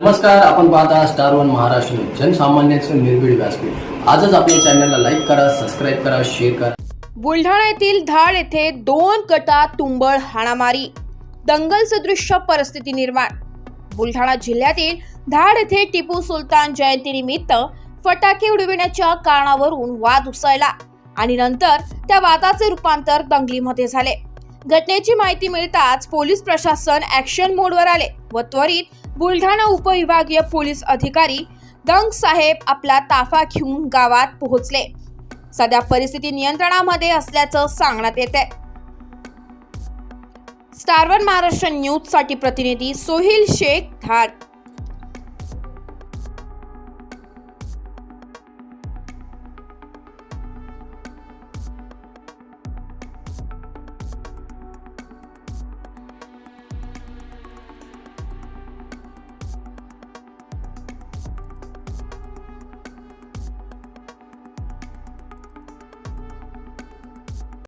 नमस्कार आपण पाहता स्टार वन महाराष्ट्र जनसामान्यांचं निर्भीड व्यासपीठ. आजच आपल्या चॅनलला लाईक करा सबस्क्राईब करा शेअर करा. बुलढाणा येथील धाड येथे दोन गटात तुंबळ हाणामारी. दंगल सदृश परिस्थिती निर्माण. बुलढाणा जिल्ह्यातील धाड येथे टिपू सुलतान जयंतीनिमित्त फटाके उडविण्याच्या कारणावरून वाद उसळला आणि नंतर त्या वादाचे रूपांतर दंगलीमध्ये झाले. घटनेची माहिती मिळताच पोलीस प्रशासन ऍक्शन मोडवर आले व त्वरित बुलढाणा उपविभागीय पोलीस अधिकारी दंग साहेब आपला ताफा घेऊन गावात पोहोचले. सध्या परिस्थिती नियंत्रणामध्ये असल्याचं सांगण्यात येत आहे स्टारवन महाराष्ट्र न्यूजसाठी प्रतिनिधी सोहिल शेख धाड.